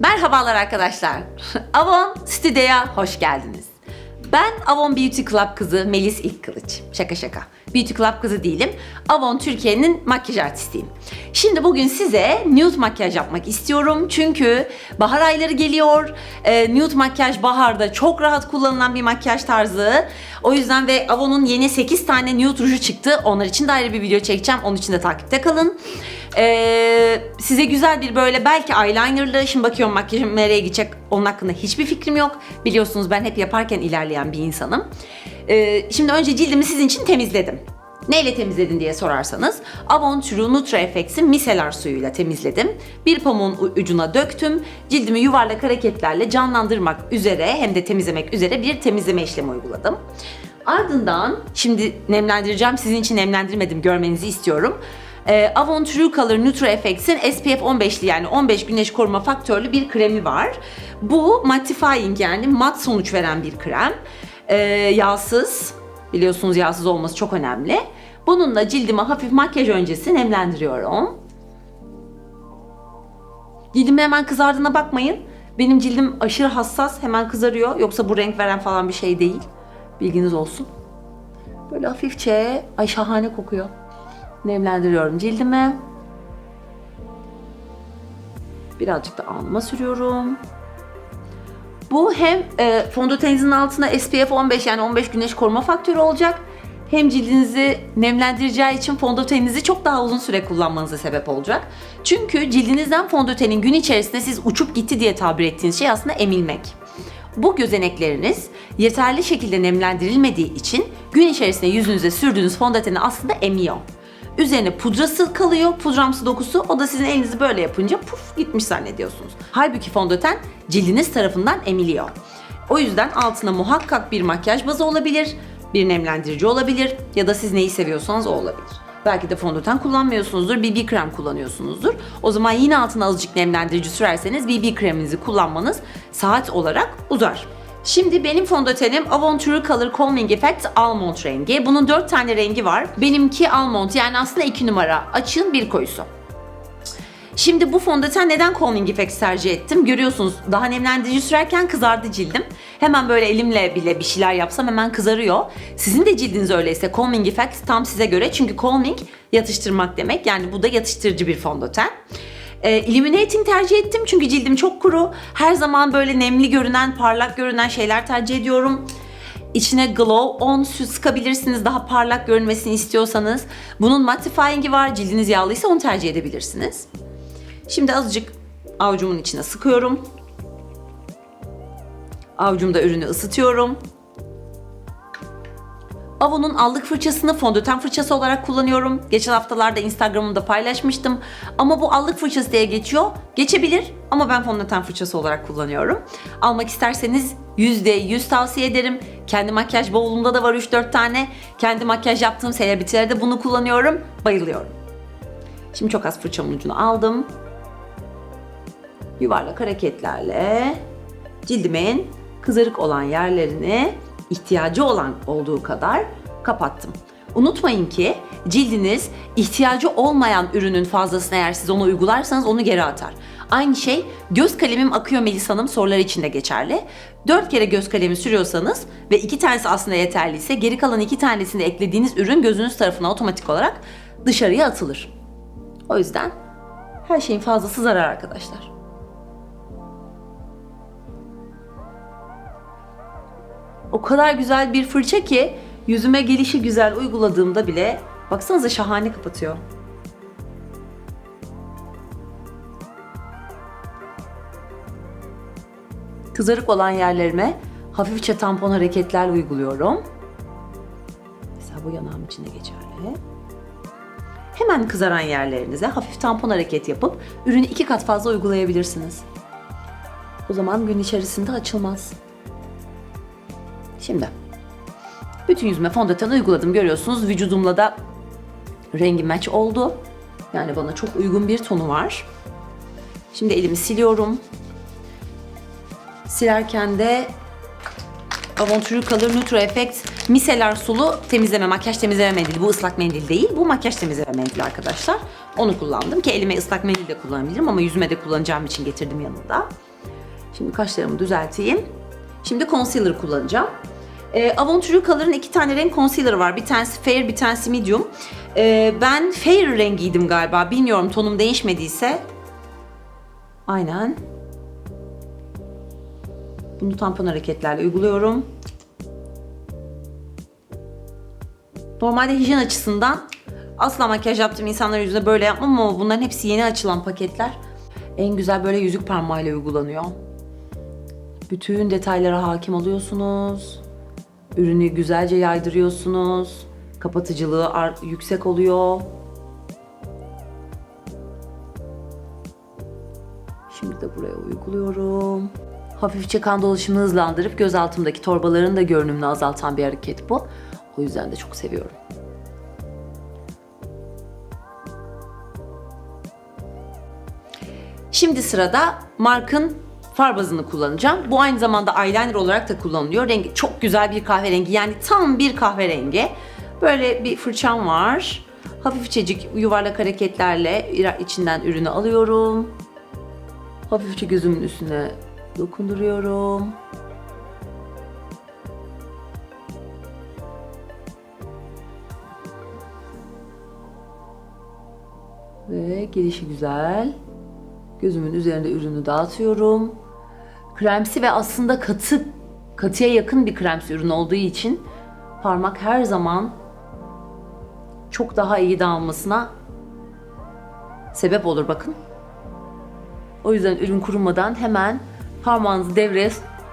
Merhabalar arkadaşlar. Avon Stüdyo'ya hoş geldiniz. Ben Avon Beauty Club kızı Melis İlk Kılıç. Şaka şaka. Beauty Club kızı değilim. Avon Türkiye'nin makyaj artistiyim. Şimdi bugün size nude makyaj yapmak istiyorum. Çünkü bahar ayları geliyor. Ee, nude makyaj baharda çok rahat kullanılan bir makyaj tarzı. O yüzden ve Avon'un yeni 8 tane nude ruju çıktı. Onlar için de ayrı bir video çekeceğim. Onun için de takipte kalın. Ee, size güzel bir böyle belki eyelinerlı, şimdi bakıyorum makyajım nereye gidecek onun hakkında hiçbir fikrim yok. Biliyorsunuz ben hep yaparken ilerleyen bir insanım. Ee, şimdi önce cildimi sizin için temizledim. Neyle temizledin diye sorarsanız Avon True Nutra FX'in miseler suyuyla temizledim. Bir pamuğun ucuna döktüm. Cildimi yuvarlak hareketlerle canlandırmak üzere hem de temizlemek üzere bir temizleme işlemi uyguladım. Ardından şimdi nemlendireceğim. Sizin için nemlendirmedim görmenizi istiyorum. Ee, Avon True Color Nutra FX'in SPF 15'li yani 15 güneş koruma faktörlü bir kremi var. Bu mattifying yani mat sonuç veren bir krem. Ee, yağsız. Biliyorsunuz yağsız olması çok önemli. Bununla cildimi hafif makyaj öncesi nemlendiriyorum. Cildim hemen kızardığına bakmayın. Benim cildim aşırı hassas hemen kızarıyor. Yoksa bu renk veren falan bir şey değil. Bilginiz olsun. Böyle hafifçe, ay şahane kokuyor. Nemlendiriyorum cildimi. Birazcık da alnıma sürüyorum. Bu hem e, fondöteninizin altına SPF 15 yani 15 güneş koruma faktörü olacak. Hem cildinizi nemlendireceği için fondöteninizi çok daha uzun süre kullanmanıza sebep olacak. Çünkü cildinizden fondötenin gün içerisinde siz uçup gitti diye tabir ettiğiniz şey aslında emilmek. Bu gözenekleriniz yeterli şekilde nemlendirilmediği için gün içerisinde yüzünüze sürdüğünüz fondöteni aslında emiyor. Üzerine pudrası kalıyor, pudramsı dokusu. O da sizin elinizi böyle yapınca puf gitmiş zannediyorsunuz. Halbuki fondöten cildiniz tarafından emiliyor. O yüzden altına muhakkak bir makyaj bazı olabilir, bir nemlendirici olabilir ya da siz neyi seviyorsanız o olabilir. Belki de fondöten kullanmıyorsunuzdur, BB krem kullanıyorsunuzdur. O zaman yine altına azıcık nemlendirici sürerseniz BB kreminizi kullanmanız saat olarak uzar. Şimdi benim fondötenim Avon True Color Calming Effect Almond rengi. Bunun 4 tane rengi var. Benimki almond yani aslında 2 numara. Açığın bir koyusu. Şimdi bu fondöten neden Calming Effect tercih ettim? Görüyorsunuz daha nemlendirici sürerken kızardı cildim. Hemen böyle elimle bile bir şeyler yapsam hemen kızarıyor. Sizin de cildiniz öyleyse Calming Effect tam size göre. Çünkü calming yatıştırmak demek. Yani bu da yatıştırıcı bir fondöten. E, illuminating tercih ettim çünkü cildim çok kuru. Her zaman böyle nemli görünen, parlak görünen şeyler tercih ediyorum. İçine glow on sıkabilirsiniz daha parlak görünmesini istiyorsanız. Bunun mattifying'i var. Cildiniz yağlıysa onu tercih edebilirsiniz. Şimdi azıcık avucumun içine sıkıyorum. Avucumda ürünü ısıtıyorum. Avon'un allık fırçasını fondöten fırçası olarak kullanıyorum. Geçen haftalarda Instagram'ımda paylaşmıştım. Ama bu allık fırçası diye geçiyor. Geçebilir ama ben fondöten fırçası olarak kullanıyorum. Almak isterseniz %100 tavsiye ederim. Kendi makyaj bavulumda da var 3-4 tane. Kendi makyaj yaptığım selebritilerde bunu kullanıyorum. Bayılıyorum. Şimdi çok az fırçamın ucunu aldım. Yuvarlak hareketlerle cildimin kızarık olan yerlerini ihtiyacı olan olduğu kadar kapattım. Unutmayın ki cildiniz ihtiyacı olmayan ürünün fazlasını eğer siz onu uygularsanız onu geri atar. Aynı şey göz kalemim akıyor Melis Hanım soruları için de geçerli. 4 kere göz kalemi sürüyorsanız ve iki tanesi aslında yeterliyse geri kalan iki tanesini eklediğiniz ürün gözünüz tarafına otomatik olarak dışarıya atılır. O yüzden her şeyin fazlası zarar arkadaşlar. O kadar güzel bir fırça ki yüzüme gelişi güzel uyguladığımda bile baksanıza şahane kapatıyor. Kızarık olan yerlerime hafifçe tampon hareketler uyguluyorum. Mesela bu yanağım için de geçerli. Hemen kızaran yerlerinize hafif tampon hareket yapıp ürünü iki kat fazla uygulayabilirsiniz. O zaman gün içerisinde açılmaz. Şimdi bütün yüzüme fondöten uyguladım görüyorsunuz. Vücudumla da rengi match oldu. Yani bana çok uygun bir tonu var. Şimdi elimi siliyorum. Silerken de Avon True Color Nutra Effect miseler sulu temizleme, makyaj temizleme mendili. Bu ıslak mendil değil, bu makyaj temizleme mendili arkadaşlar. Onu kullandım ki elime ıslak mendil de kullanabilirim ama yüzüme de kullanacağım için getirdim yanında. Şimdi kaşlarımı düzelteyim. Şimdi concealer kullanacağım. E, Avontury Color'ın iki tane renk concealer var. Bir tanesi fair, bir tanesi medium. E, ben fair rengiydim galiba. Bilmiyorum tonum değişmediyse. Aynen. Bunu tampon hareketlerle uyguluyorum. Normalde hijyen açısından asla makyaj yaptığım insanların yüzüne böyle yapmam ama bunların hepsi yeni açılan paketler. En güzel böyle yüzük parmağıyla uygulanıyor. Bütün detaylara hakim oluyorsunuz. Ürünü güzelce yaydırıyorsunuz. Kapatıcılığı yüksek oluyor. Şimdi de buraya uyguluyorum. Hafifçe kan dolaşımını hızlandırıp göz altımdaki torbaların da görünümünü azaltan bir hareket bu. O yüzden de çok seviyorum. Şimdi sırada Mark'ın far bazını kullanacağım. Bu aynı zamanda eyeliner olarak da kullanılıyor. Rengi çok güzel bir kahverengi. Yani tam bir kahverengi. Böyle bir fırçam var. Hafifçecik yuvarlak hareketlerle içinden ürünü alıyorum. Hafifçe gözümün üstüne dokunduruyorum. Ve gelişi güzel. Gözümün üzerinde ürünü dağıtıyorum. Kremsi ve aslında katı, katıya yakın bir kremsi ürün olduğu için parmak her zaman çok daha iyi dağılmasına sebep olur bakın. O yüzden ürün kurumadan hemen parmağınızı devreye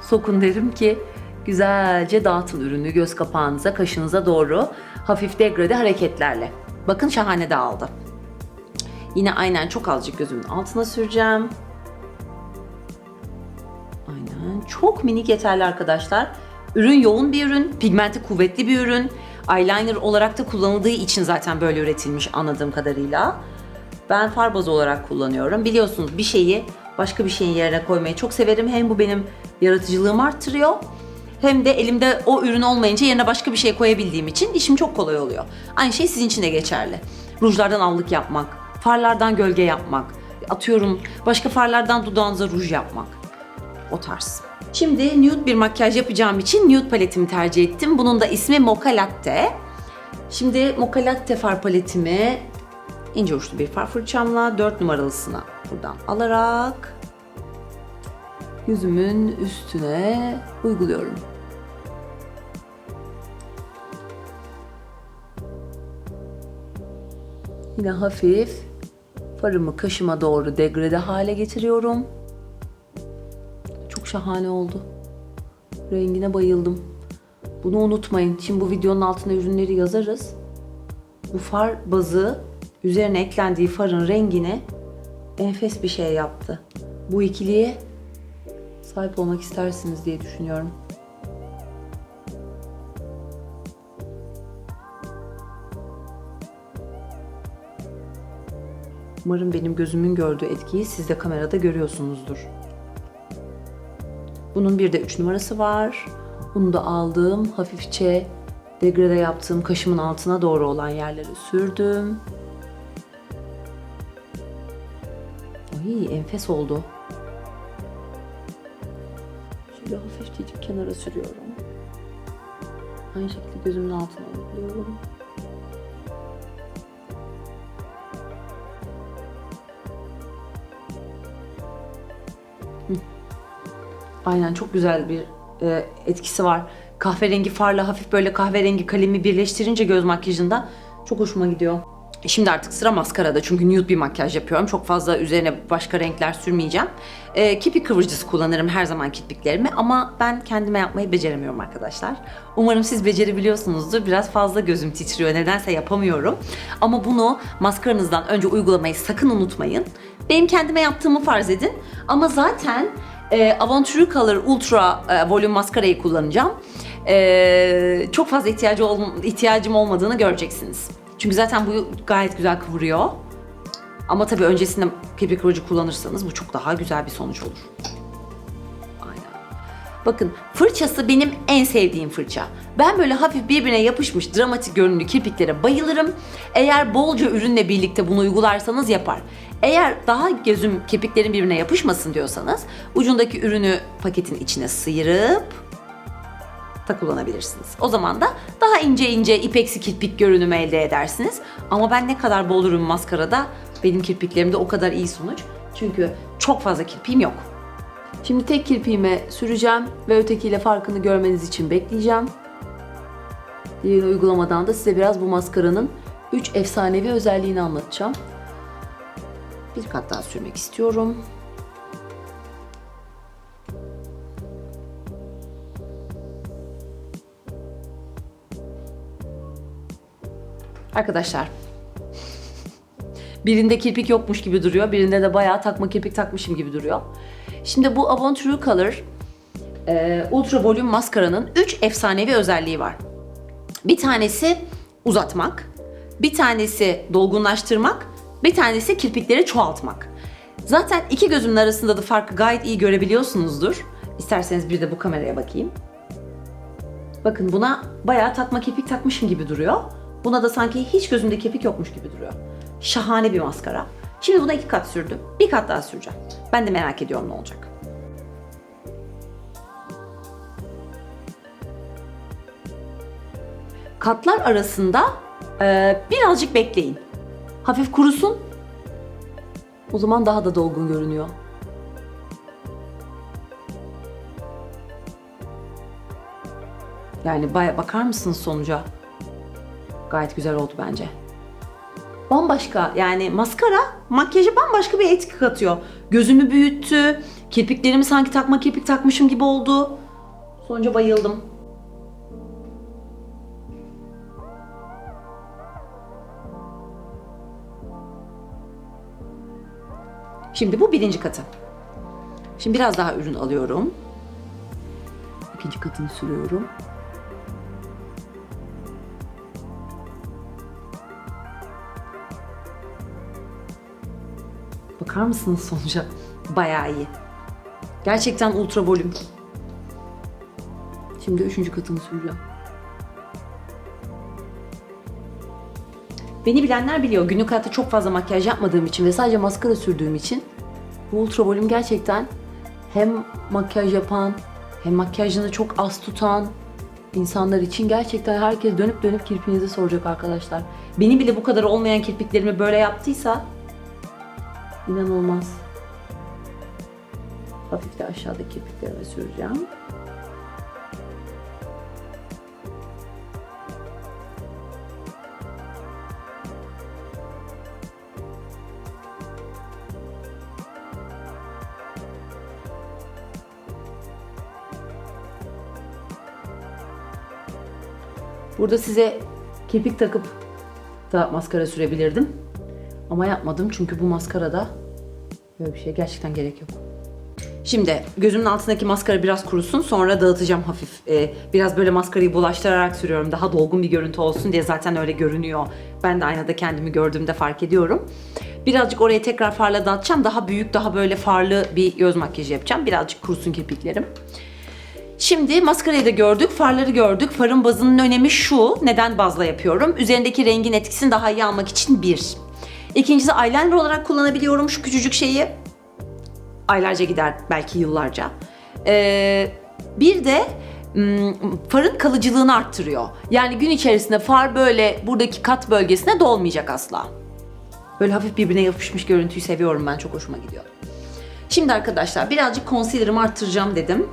sokun derim ki güzelce dağıtın ürünü göz kapağınıza, kaşınıza doğru hafif degrade hareketlerle. Bakın şahane dağıldı. Yine aynen çok azıcık gözümün altına süreceğim. Çok minik yeterli arkadaşlar. Ürün yoğun bir ürün, pigmenti kuvvetli bir ürün. Eyeliner olarak da kullanıldığı için zaten böyle üretilmiş anladığım kadarıyla. Ben far bazı olarak kullanıyorum. Biliyorsunuz bir şeyi başka bir şeyin yerine koymayı çok severim. Hem bu benim yaratıcılığımı arttırıyor. Hem de elimde o ürün olmayınca yerine başka bir şey koyabildiğim için işim çok kolay oluyor. Aynı şey sizin için de geçerli. Rujlardan allık yapmak, farlardan gölge yapmak, atıyorum başka farlardan dudağınıza ruj yapmak. O tarz. Şimdi nude bir makyaj yapacağım için nude paletimi tercih ettim. Bunun da ismi Mocha Latte. Şimdi Mocha Latte far paletimi ince uçlu bir far fırçamla 4 numaralısına buradan alarak yüzümün üstüne uyguluyorum. Yine hafif farımı kaşıma doğru degrade hale getiriyorum. Şahane oldu. Rengine bayıldım. Bunu unutmayın. Şimdi bu videonun altına ürünleri yazarız. Bu far bazı üzerine eklendiği farın rengine enfes bir şey yaptı. Bu ikiliye sahip olmak istersiniz diye düşünüyorum. Umarım benim gözümün gördüğü etkiyi siz de kamerada görüyorsunuzdur. Bunun bir de 3 numarası var. Bunu da aldım. Hafifçe degrade yaptığım kaşımın altına doğru olan yerlere sürdüm. Ay enfes oldu. Şöyle hafifçecik kenara sürüyorum. Aynı şekilde gözümün altına uyguluyorum. Aynen çok güzel bir e, etkisi var. Kahverengi farla hafif böyle kahverengi kalemi birleştirince göz makyajında çok hoşuma gidiyor. Şimdi artık sıra maskarada çünkü nude bir makyaj yapıyorum. Çok fazla üzerine başka renkler sürmeyeceğim. E, kirpik kıvırcısı kullanırım her zaman kirpiklerimi ama ben kendime yapmayı beceremiyorum arkadaşlar. Umarım siz becerebiliyorsunuzdur. Biraz fazla gözüm titriyor. Nedense yapamıyorum. Ama bunu maskaranızdan önce uygulamayı sakın unutmayın. Benim kendime yaptığımı farz edin. Ama zaten e, Aventure Color Ultra e, Volume maskarayı kullanacağım. E, çok fazla ihtiyacı ol, ihtiyacım olmadığını göreceksiniz. Çünkü zaten bu gayet güzel kıvırıyor. Ama tabii öncesinde kirpik kıvırcı kullanırsanız bu çok daha güzel bir sonuç olur. Aynen. Bakın fırçası benim en sevdiğim fırça. Ben böyle hafif birbirine yapışmış dramatik görünümlü kirpiklere bayılırım. Eğer bolca ürünle birlikte bunu uygularsanız yapar. Eğer daha gözüm kirpiklerin birbirine yapışmasın diyorsanız ucundaki ürünü paketin içine sıyırıp da kullanabilirsiniz. O zaman da daha ince ince ipeksi kirpik görünümü elde edersiniz. Ama ben ne kadar bol ürün maskarada benim kirpiklerimde o kadar iyi sonuç. Çünkü çok fazla kirpiğim yok. Şimdi tek kirpiğime süreceğim ve ötekiyle farkını görmeniz için bekleyeceğim. Diğer uygulamadan da size biraz bu maskaranın 3 efsanevi özelliğini anlatacağım. Bir kat daha sürmek istiyorum. Arkadaşlar Birinde kirpik yokmuş gibi duruyor. Birinde de bayağı takma kirpik takmışım gibi duruyor. Şimdi bu Avon True Color e, Ultra Volüm maskaranın 3 efsanevi özelliği var. Bir tanesi uzatmak, bir tanesi dolgunlaştırmak, bir tanesi kirpikleri çoğaltmak. Zaten iki gözümün arasında da farkı gayet iyi görebiliyorsunuzdur. İsterseniz bir de bu kameraya bakayım. Bakın buna bayağı takma kirpik takmışım gibi duruyor. Buna da sanki hiç gözümde kirpik yokmuş gibi duruyor. Şahane bir maskara. Şimdi buna iki kat sürdüm. Bir kat daha süreceğim. Ben de merak ediyorum ne olacak. Katlar arasında e, birazcık bekleyin. Hafif kurusun. O zaman daha da dolgun görünüyor. Yani baya bakar mısınız sonuca? Gayet güzel oldu bence. Bambaşka yani maskara makyaja bambaşka bir etki katıyor. Gözümü büyüttü. Kirpiklerimi sanki takma kirpik takmışım gibi oldu. Sonuca bayıldım. Şimdi bu birinci katı. Şimdi biraz daha ürün alıyorum. İkinci katını sürüyorum. Bakar mısınız sonuca? Bayağı iyi. Gerçekten ultra volüm. Şimdi üçüncü katını süreceğim. Beni bilenler biliyor. Günlük hayatta çok fazla makyaj yapmadığım için ve sadece maskara sürdüğüm için bu ultra volüm gerçekten hem makyaj yapan hem makyajını çok az tutan insanlar için gerçekten herkes dönüp dönüp kirpiğinizi soracak arkadaşlar. Beni bile bu kadar olmayan kirpiklerimi böyle yaptıysa İnanılmaz. Hafif de aşağıdaki kirpiklerime süreceğim. Burada size kirpik takıp da maskara sürebilirdim. Ama yapmadım çünkü bu maskarada böyle bir şey gerçekten gerek yok. Şimdi gözümün altındaki maskara biraz kurusun sonra dağıtacağım hafif. Ee, biraz böyle maskarayı bulaştırarak sürüyorum. Daha dolgun bir görüntü olsun diye zaten öyle görünüyor. Ben de aynada kendimi gördüğümde fark ediyorum. Birazcık oraya tekrar farla dağıtacağım. Daha büyük, daha böyle farlı bir göz makyajı yapacağım. Birazcık kurusun kirpiklerim. Şimdi maskarayı da gördük, farları gördük. Farın bazının önemi şu. Neden bazla yapıyorum? Üzerindeki rengin etkisini daha iyi almak için bir. İkincisi eyeliner olarak kullanabiliyorum şu küçücük şeyi. Aylarca gider belki yıllarca. Ee, bir de m, farın kalıcılığını arttırıyor. Yani gün içerisinde far böyle buradaki kat bölgesine dolmayacak asla. Böyle hafif birbirine yapışmış görüntüyü seviyorum ben çok hoşuma gidiyor. Şimdi arkadaşlar birazcık concealer'ımı arttıracağım dedim.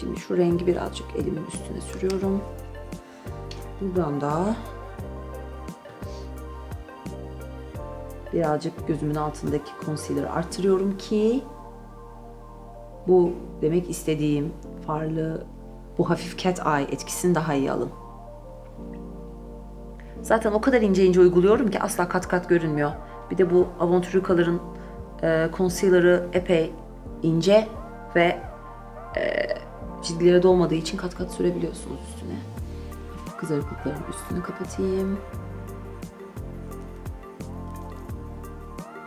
Şimdi şu rengi birazcık elimin üstüne sürüyorum. Buradan da birazcık gözümün altındaki concealer'ı artırıyorum ki bu demek istediğim farlı bu hafif cat eye etkisini daha iyi alın. Zaten o kadar ince ince uyguluyorum ki asla kat kat görünmüyor. Bir de bu Color'ın e, concealer'ı epey ince ve e, çizgilere dolmadığı için kat kat sürebiliyorsunuz üstüne. Kızarıklıkların üstünü kapatayım.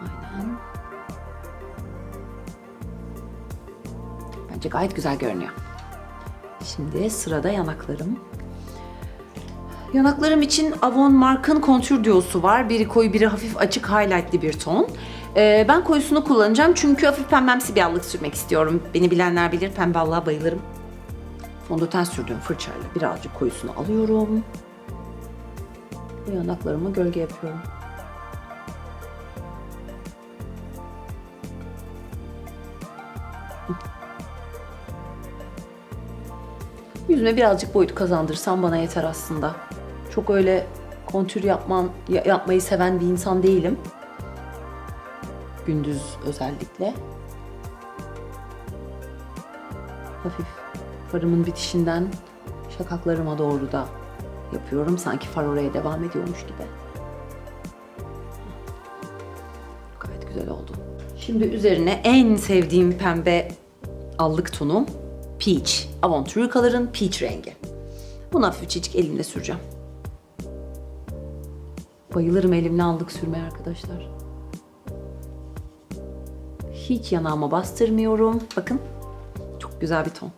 Aynen. Bence gayet güzel görünüyor. Şimdi sırada yanaklarım. Yanaklarım için Avon Mark'ın kontür diyosu var. Biri koyu, biri hafif açık highlightli bir ton. Ee, ben koyusunu kullanacağım çünkü hafif pembemsi bir allık sürmek istiyorum. Beni bilenler bilir, pembe allığa bayılırım. Fondöten sürdüğüm fırçayla birazcık koyusunu alıyorum. Ve yanaklarıma gölge yapıyorum. Yüzüme birazcık boyut kazandırsam bana yeter aslında. Çok öyle kontür yapman, ya- yapmayı seven bir insan değilim. Gündüz özellikle. Hafif farımın bitişinden şakaklarıma doğru da yapıyorum. Sanki far oraya devam ediyormuş gibi. Gayet güzel oldu. Şimdi üzerine en sevdiğim pembe allık tonu Peach. Avon True Color'ın Peach rengi. Bunu hafifçecik elimle süreceğim. Bayılırım elimle allık sürmeye arkadaşlar. Hiç yanağıma bastırmıyorum. Bakın. Çok güzel bir ton.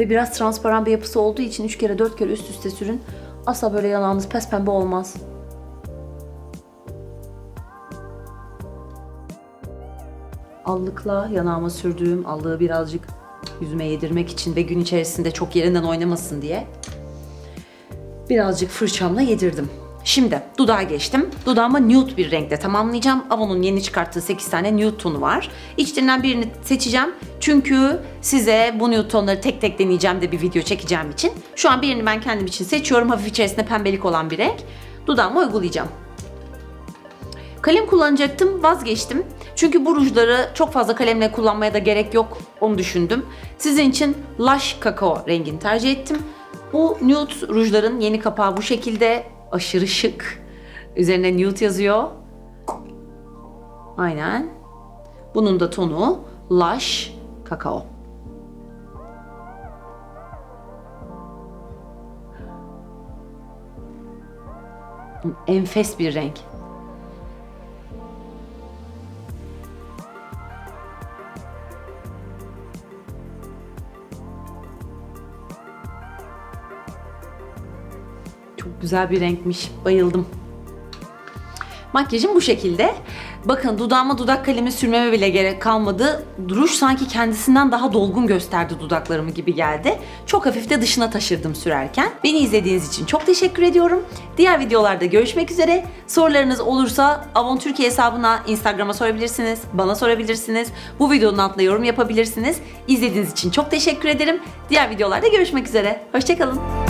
Ve biraz transparan bir yapısı olduğu için 3 kere 4 kere üst üste sürün. Asla böyle yanağınız pes pembe olmaz. Allıkla yanağıma sürdüğüm allığı birazcık yüzüme yedirmek için ve gün içerisinde çok yerinden oynamasın diye birazcık fırçamla yedirdim. Şimdi dudağa geçtim. Dudağıma nude bir renkte tamamlayacağım. Avon'un yeni çıkarttığı 8 tane nude tonu var. İçlerinden birini seçeceğim. Çünkü size bu nude tonları tek tek deneyeceğim de bir video çekeceğim için. Şu an birini ben kendim için seçiyorum. Hafif içerisinde pembelik olan bir renk. Dudağıma uygulayacağım. Kalem kullanacaktım, vazgeçtim. Çünkü bu rujları çok fazla kalemle kullanmaya da gerek yok, onu düşündüm. Sizin için Lush Kakao rengini tercih ettim. Bu nude rujların yeni kapağı bu şekilde. Aşırı şık. Üzerine nude yazıyor. Aynen. Bunun da tonu Lush Kakao. Enfes bir renk. Çok güzel bir renkmiş. Bayıldım. Makyajım bu şekilde. Bakın dudağıma dudak kalemi sürmeme bile gerek kalmadı. Duruş sanki kendisinden daha dolgun gösterdi dudaklarımı gibi geldi. Çok hafif de dışına taşırdım sürerken. Beni izlediğiniz için çok teşekkür ediyorum. Diğer videolarda görüşmek üzere. Sorularınız olursa Avon Türkiye hesabına Instagram'a sorabilirsiniz. Bana sorabilirsiniz. Bu videonun altına yorum yapabilirsiniz. İzlediğiniz için çok teşekkür ederim. Diğer videolarda görüşmek üzere. Hoşçakalın.